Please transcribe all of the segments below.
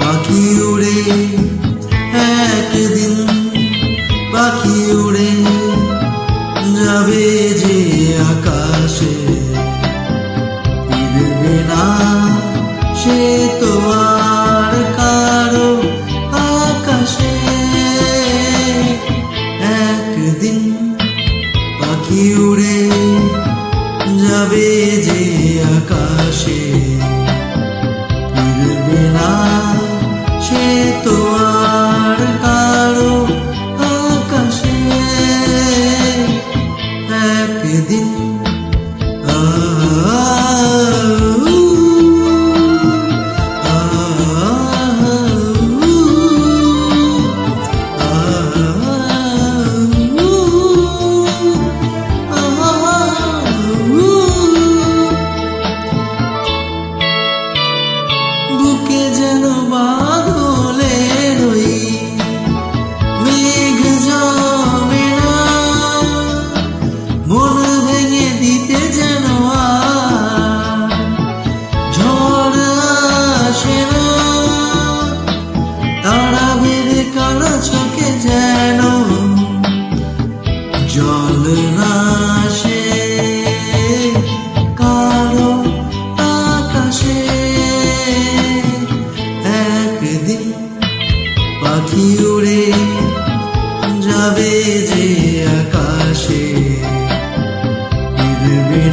পাখি উড়ে একদিন পাখি যাবে যে আকাশে। না সে তো যাবে যে আকাশে। ফিরবে না সে তো আর কারও আকাশে। একদিন ভেঙে দিতে যেন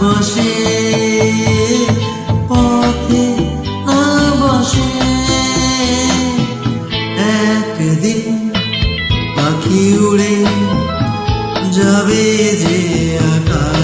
বসে পথে না বসে। একদিন পাখি উড়ে যাবে যে আকাশে।